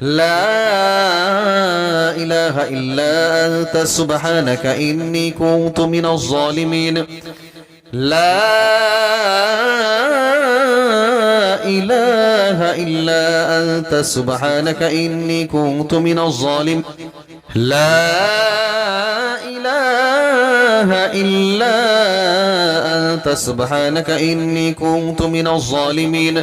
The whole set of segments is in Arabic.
لا إله إلا أنت سبحانك إني كنت من الظالمين. لا إله إلا أنت سبحانك إني كنت من الظالم لا إله إلا أنت سبحانك إني كنت من الظالمين.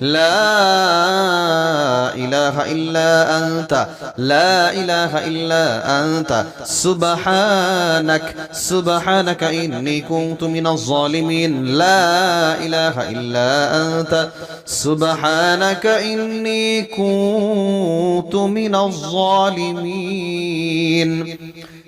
لا إله إلا أنت. لا إله إلا أنت. سبحانك سبحانك إني كنت من الظالمين. لا إله إلا أنت. سبحانك إني كنت من الظالمين.